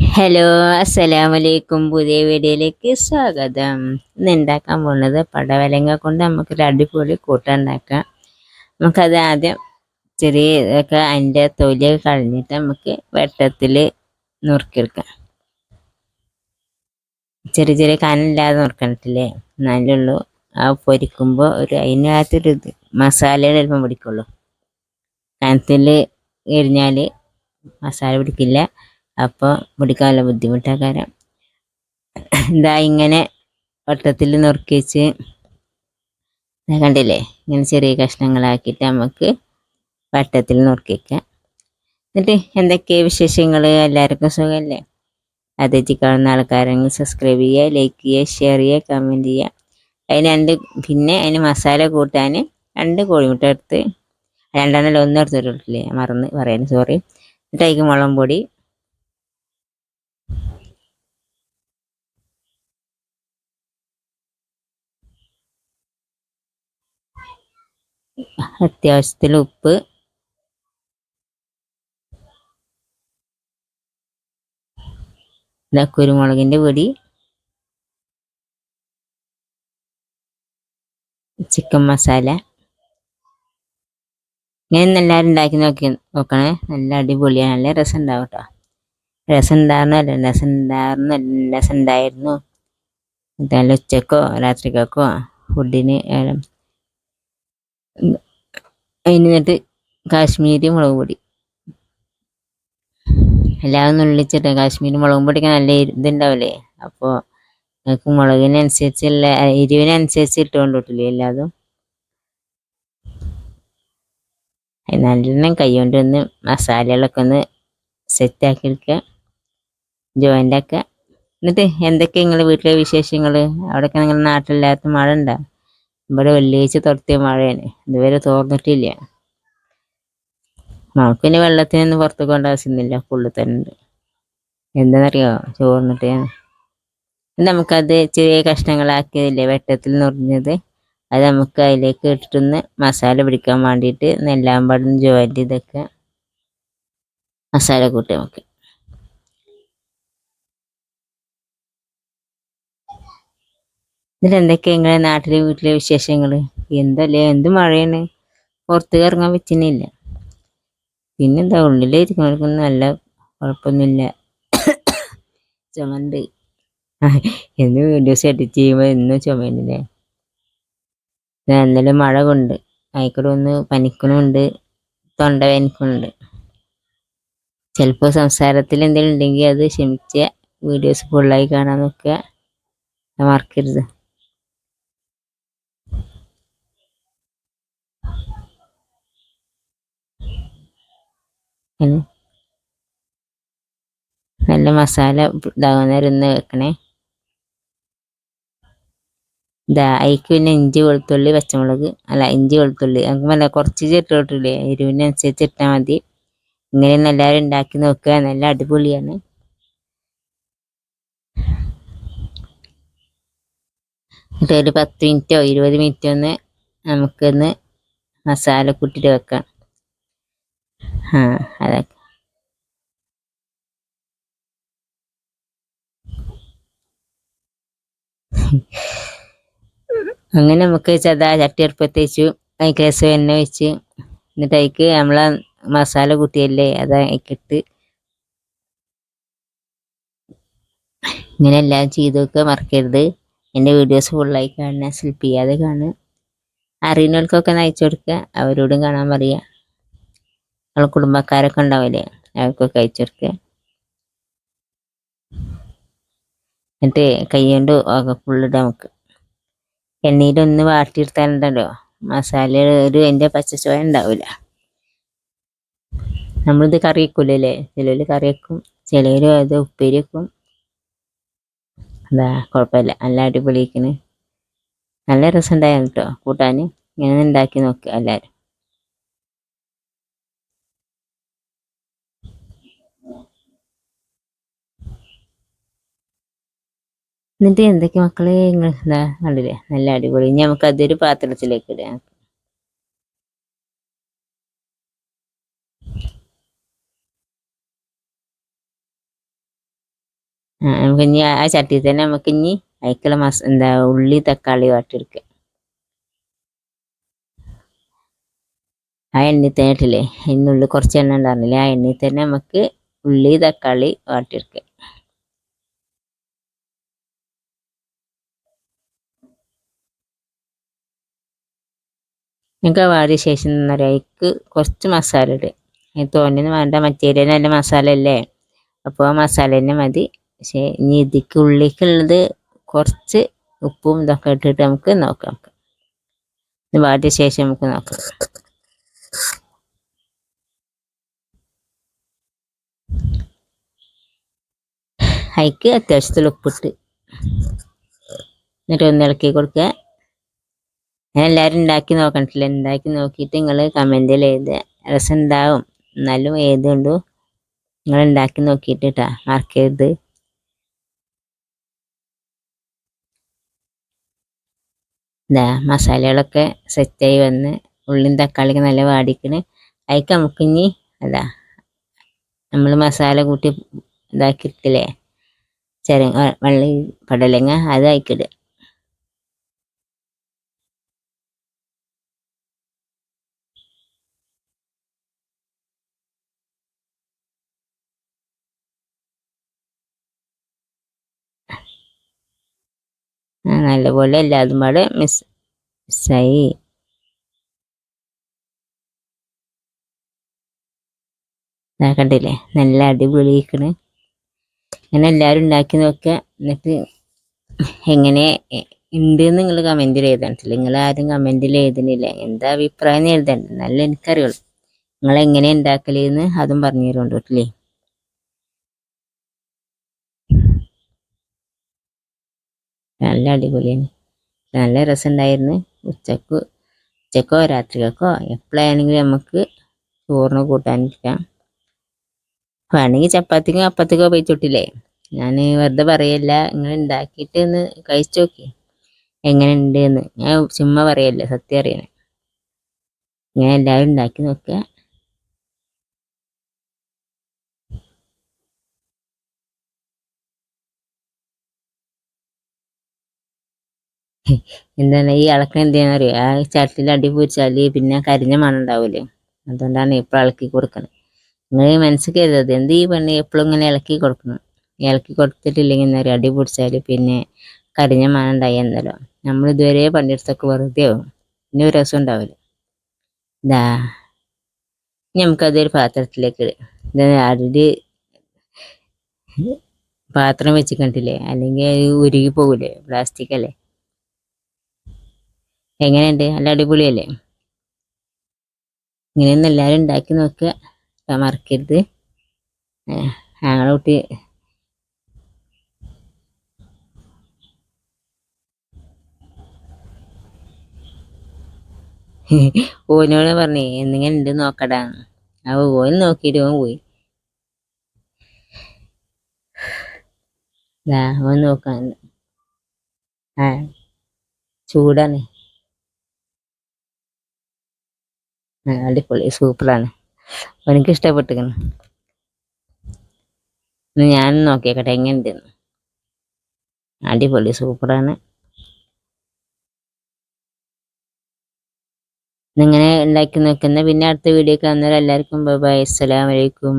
Hello അസ്സലാമലൈക്കും. പുതിയ വീഡിയോയിലേക്ക് സ്വാഗതം. ഇന്ന് ഉണ്ടാക്കാൻ പോകുന്നത് പടവലങ്ങ കൊണ്ട് നമുക്കൊരു അടിപൊളി കൂട്ടം ഉണ്ടാക്കാം. നമുക്കത് ആദ്യം ചെറിയ ഇതൊക്കെ അതിന്റെ തൊലിയൊക്കെ കളഞ്ഞിട്ട് നമുക്ക് വെട്ടത്തിൽ നുറുക്കിയെടുക്കാം. ചെറിയ ചെറിയ കനലില്ലാതെ നുറുക്കണിട്ടില്ലേ നല്ലുള്ളൂ ആ പൊരിക്കുമ്പോൾ ഒരു അതിനകത്തൊരു ഇത് മസാലയുടെ എളുപ്പം പിടിക്കുള്ളൂ. കനത്തിൽ എരിഞ്ഞാൽ മസാല പിടിക്കില്ല. അപ്പോൾ പിടിക്കാനുള്ള ബുദ്ധിമുട്ടാക്കാരം ഇതാ ഇങ്ങനെ വട്ടത്തിൽ നുറുക്കി വെച്ച് കണ്ടില്ലേ? ഇങ്ങനെ ചെറിയ കഷ്ണങ്ങളാക്കിയിട്ട് നമുക്ക് വട്ടത്തിൽ നുറുക്കി വയ്ക്കാം എന്നിട്ട് എന്തൊക്കെയാണ് വിശേഷങ്ങൾ എല്ലാവർക്കും സുഖമല്ലേ അതേറ്റി കാണുന്ന ആൾക്കാരെങ്കിൽ സബ്സ്ക്രൈബ് ചെയ്യുക ലൈക്ക് ചെയ്യുക ഷെയർ ചെയ്യുക കമന്റ് ചെയ്യുക. അതിന് രണ്ട് പിന്നെ അതിന് മസാല കൂട്ടാൻ രണ്ട് കോഴിമുട്ട എടുത്ത് രണ്ടെണ്ണം ഒന്നും എടുത്തിട്ടില്ലേ? മറന്ന് പറയാൻ സോറി എന്നിട്ട് അതിക്ക് മുളകും പൊടി അത്യാവശ്യത്തിൽ ഉപ്പ്. കുരുമുളകിന്റെ പൊടി. ചിക്കൻ മസാല. ഇങ്ങനെ എല്ലാവരും ഉണ്ടാക്കി നോക്കി നോക്കണേ. നല്ല അടിപൊളിയാണ് നല്ല രസം ഉണ്ടാവും കേട്ടോ. രസം ഉണ്ടായിരുന്നല്ല രസം ഉണ്ടായിരുന്നു രസം ഉണ്ടായിരുന്നു നല്ല ഉച്ചക്കോ രാത്രിക്കൊക്കെ ഫുഡിന് അതിന് കാശ്മീരി മുളക് പൊടി. എല്ലാവരും നുള്ളിച്ചിട്ട് കാശ്മീരി മുളകും പൊടിക്ക് നല്ല ഇതുണ്ടാവില്ലേ അപ്പോൾ നിങ്ങൾക്ക് മുളകിനനുസരിച്ചുള്ള എരിവിനനുസരിച്ച് ഇട്ടുകൊണ്ട് കിട്ടില്ലേ എല്ലാതും? നല്ലെണ്ണം കൈ കൊണ്ട് ഒന്ന് മസാലകളൊക്കെ ഒന്ന് സെറ്റ് ആക്കി എടുക്കുക. ജോയിന്റ് ആക്കുക. എന്നിട്ട് എന്തൊക്കെ നിങ്ങൾ വീട്ടിലെ വിശേഷങ്ങൾ അവിടെയൊക്കെ നിങ്ങളുടെ നാട്ടിലില്ലാത്ത മഴ ഉണ്ടോ? ഇവിടെ വെള്ളിയാഴ്ച തുടത്തിയ മഴയാണ്. ഇതുവരെ തോർന്നിട്ടില്ല. നമുക്ക് പിന്നെ വെള്ളത്തിനൊന്നും പുറത്ത് കൊണ്ട ആവശ്യമൊന്നുമില്ല. ഫുള്ള് തന്നെ ഉണ്ട്. എന്താണെന്നറിയോ ചോർന്നിട്ട്. നമുക്കത് ചെറിയ കഷ്ണങ്ങളാക്കിയതില്ലേ? വെട്ടത്തിൽ നിറഞ്ഞത് അത് നമുക്ക് അതിലേക്ക് ഇട്ടിട്ടൊന്ന് മസാല പിടിക്കാൻ വേണ്ടിയിട്ട് നെല്ലാമ്പാടും ജോയിന്റ് ഇതൊക്കെ മസാല കൂട്ടി നമുക്ക്. എന്നിട്ട് എന്തൊക്കെയാ നിങ്ങളെ നാട്ടിലെ വീട്ടിലെ വിശേഷങ്ങൾ എന്തല്ലേ എന്ത് മഴയാണ്? പുറത്ത് ഇറങ്ങാൻ പറ്റുന്നില്ല. പിന്നെന്താ ഉള്ളിലിരിക്കുന്നവർക്കൊന്നും നല്ല കുഴപ്പമൊന്നുമില്ല. ചുമണ്ട്. എന്ന് വീഡിയോസ് എഡിറ്റ് ചെയ്യുമ്പോൾ എന്നും ചുമയുന്നില്ലേ ഇന്നലെ മഴ കൊണ്ട് ആയിക്കൂടെ ഒന്ന് പനിക്കണമുണ്ട് തൊണ്ട വേനിക്കുന്നുണ്ട് ചിലപ്പോൾ സംസാരത്തിൽ എന്തെങ്കിലും ഉണ്ടെങ്കിൽ അത് ക്ഷമിച്ച വീഡിയോസ് ഫുള്ളായി കാണാൻ നോക്കുക. മറക്കരുത്. നല്ല മസാല ഇതാകുന്നവരൊന്ന് വെക്കണേ. ഇതാ അതിക്ക് പിന്നെ ഇഞ്ചി വെളുത്തുള്ളി പച്ചമുളക് അല്ല ഇഞ്ചി വെളുത്തുള്ളി. നമുക്ക് നല്ല കുറച്ച് ഇട്ടിട്ടില്ലേ? എരിവിനനുസരിച്ച് ഇട്ടാൽ മതി. ഇങ്ങനെ എല്ലാവരും ഉണ്ടാക്കി നോക്കുക. നല്ല അടിപൊളിയാണ്. എന്നിട്ട് ഒരു പത്ത് മിനിറ്റോ ഇരുപത് മിനിറ്റോ ഒന്ന് നമുക്കൊന്ന് മസാല കൂട്ടിയിട്ട് വെക്കാം. അതൊക്കെ അങ്ങനെ നമുക്ക് ചതാ ചട്ടി അടുപ്പത്ത് വെച്ചു. അതിക്ക് രസം എണ്ണ വെച്ച് എന്നിട്ട് അതിക്ക് നമ്മളെ മസാല കൂട്ടിയല്ലേ അത് അതിക്കിട്ട് ഇങ്ങനെ എല്ലാം ചെയ്തൊക്കെ മറക്കരുത്. എന്റെ വീഡിയോസ് ഫുള്ളായി കാണുക സ്ലിപ്പ് ചെയ്യാതെ കാണുക. അറിയുന്നവർക്കൊക്കെ നയിച്ചു കൊടുക്കുക അവരോടും കാണാൻ പറയുക. നമ്മളെ കുടുംബക്കാരൊക്കെ ഉണ്ടാവില്ലേ? അവർക്കൊക്കെ അയച്ചു കൊടുക്കുക എന്നിട്ട് കൈ കൊണ്ട് ഫുള്ളിടാം നമുക്ക്. എണ്ണയിലൊന്ന് വാട്ടിയെടുത്താലുണ്ടല്ലോ. മസാല ഒരു എന്റെ പച്ചച്ചോയ ഉണ്ടാവില്ല. നമ്മളിത് കറി വെക്കൂലല്ലേ ചിലവര് കറി വെക്കും ചിലവര് അത് ഉപ്പേരി വെക്കും. അതാ കുഴപ്പമില്ല. നല്ല അടിപൊളിക്കണ് നല്ല രസം ഉണ്ടായിരുന്നു കേട്ടോ കൂട്ടാൻ ഇങ്ങനെ ഉണ്ടാക്കി നോക്കുക എല്ലാവരും. എന്നിട്ട് എന്തൊക്കെ മക്കളെ എന്താ കണ്ടില്ലേ? നല്ല അടിപൊളി. ഇനി നമുക്ക് അതൊരു പാത്രത്തിലേക്ക് ഇടാം. നമുക്ക് ഇനി ആ ചട്ടിയിൽ തന്നെ നമുക്ക് ഇനി അയക്കുള്ള മസ എന്താ ഉള്ളി തക്കാളി വാട്ടിയെടുക്കുക ആ എണ്ണയിൽ തന്നെ ഇട്ടില്ലേ? അതിനുള്ളിൽ കുറച്ച് എണ്ണ ഉണ്ടായിരുന്നില്ലേ? ആ എണ്ണയിൽ തന്നെ നമുക്ക് ഉള്ളി തക്കാളി വാട്ടിയെടുക്കുക നിങ്ങൾക്ക് വാടിയ ശേഷം നന്നായിക്ക് കുറച്ച് മസാല ഇടുക ഈ തോന്നിയൊന്നും വേണ്ട മറ്റേ നല്ല മസാല അല്ലേ? അപ്പോൾ ആ മസാല തന്നെ മതി. പക്ഷേ ഇനി ഇതിക്ക് ഉള്ളിക്കുള്ളത് കുറച്ച് ഉപ്പും ഇതൊക്കെ ഇട്ടിട്ട് നമുക്ക് നോക്കാം. വാടിയ ശേഷം നമുക്ക് നോക്കാം. അതിക്ക് അത്യാവശ്യത്തിൽ ഉപ്പിട്ട്. എന്നിട്ട് ഒന്ന് ഇളക്കി കൊടുക്കുക. ഞാൻ എല്ലാവരും ഉണ്ടാക്കി നോക്കണില്ല ഉണ്ടാക്കി നോക്കിയിട്ട് നിങ്ങൾ കമന്റിൽ എഴുത രസം ഉണ്ടാവും എന്നാലും ഏതുകൊണ്ടു നിങ്ങൾ ഉണ്ടാക്കി നോക്കിയിട്ട് കേട്ടാ മറക്കരുത് എന്താ മസാലകളൊക്കെ സെറ്റായി വന്ന് ഉള്ളിയും തക്കാളിയൊക്കെ നല്ല വാടിക്കണ്. അതിക്ക് നമുക്കിനി അതാ നമ്മൾ മസാല കൂട്ടി ഇതാക്കിയിട്ടില്ലേ ചെര വള്ളി പടലങ്ങ അത് അയക്കിടുക നല്ലപോലെ എല്ലാതും പാടെ മിസ് മിസ്സായി കണ്ടില്ലേ? നല്ല അടിപൊളിയിക്കണ് അങ്ങനെ എല്ലാവരും ഉണ്ടാക്കി നോക്കുക. എന്നിട്ട് എങ്ങനെ ഉണ്ട് എന്ന് നിങ്ങൾ കമന്റിൽ എഴുതണ്ടില്ല നിങ്ങൾ ആരും കമന്റിൽ എഴുതണില്ല എന്താ അഭിപ്രായം എഴുതണ്ട. നല്ല എനിക്കറിയുള്ളൂ. നിങ്ങൾ എങ്ങനെ ഉണ്ടാക്കലെന്ന് അതും പറഞ്ഞു തരുന്നുണ്ട് കേട്ടില്ലേ? നല്ല അടിപൊളിയാണ്. നല്ല രസമുണ്ടായിരുന്നു. ഉച്ചയ്ക്ക് ഉച്ചക്കോ രാത്രികൾക്കോ എപ്പോഴാണെങ്കിലും നമുക്ക് ചോറിന് കൂട്ടാനിരിക്കാം. വേണമെങ്കിൽ ചപ്പാത്തിക്കോ അപ്പത്തിക്കോ പോയിച്ചോട്ടില്ലേ ഞാൻ വെറുതെ പറയല്ല. നിങ്ങൾ ഉണ്ടാക്കിയിട്ട് ഒന്ന് കഴിച്ചു നോക്കി. എങ്ങനെ ഉണ്ട് എന്ന്. ഞാൻ ചുമ്മാ പറയല്ല. സത്യം അറിയണേ. ഞാൻ എല്ലാവരും ഉണ്ടാക്കി നോക്കുക. എന്താണ് ഈ ഇളക്കം എന്തിനാന്ന് അറിയോ? ആ ചട്ടിയിൽ അടി പൊരിച്ചാൽ പിന്നെ കരിഞ്ഞ മണം ഉണ്ടാവില്ലേ അതുകൊണ്ടാണ് എപ്പോഴും ഇളക്കി കൊടുക്കണം. നിങ്ങൾ മനസ്സിൽ കരുതത് എന്ത് ഈ പെണ്ണ് എപ്പോഴും ഇങ്ങനെ ഇളക്കി കൊടുക്കണം? ഇളക്കി കൊടുത്തിട്ടില്ലെങ്കിൽ എന്താ പറയുക അടി പൊടിച്ചാൽ പിന്നെ കരിഞ്ഞ മണം ഉണ്ടായി എന്നല്ലോ. നമ്മൾ ഇതുവരെ പണിയെടുത്തൊക്കെ വെറുതെ ആവും. പിന്നെ ഒരു രസം ഉണ്ടാവില്ല. ഇതാ നമുക്കതൊരു പാത്രത്തിലേക്ക് അടി പാത്രം വെച്ച് കണ്ടില്ലേ? അല്ലെങ്കിൽ ഉരുകി പോകില്ലേ പ്ലാസ്റ്റിക് അല്ലേ? എങ്ങനെയുണ്ട്? നല്ല അടിപൊളിയല്ലേ? ഇങ്ങനെയൊന്നും എല്ലാവരും ഉണ്ടാക്കി നോക്കുക മറക്കരുത്. ഞങ്ങളെ കുട്ടി. ഓനോട് പറഞ്ഞേ എന്തെങ്കിലും ഉണ്ട് നോക്കടാ. അവ ഓൻ നോക്കിയിട്ട് ഓൻ പോയി. ഓൻ നോക്കാൻ ആ ചൂടാണ് ആ, അടിപൊളി സൂപ്പറാണ്. എനിക്ക് ഇഷ്ടപ്പെട്ടിരിക്കുന്നു ഞാൻ നോക്കിയേക്കട്ടെ എങ്ങനെയുണ്ടെന്ന് അടിപൊളി സൂപ്പറാണ്. ഇങ്ങനെ ഉണ്ടാക്കി നോക്കുന്ന പിന്നെ അടുത്ത വീഡിയോ കാണുന്നവരെല്ലാവർക്കും ബൈ അസ്സലാമലൈക്കും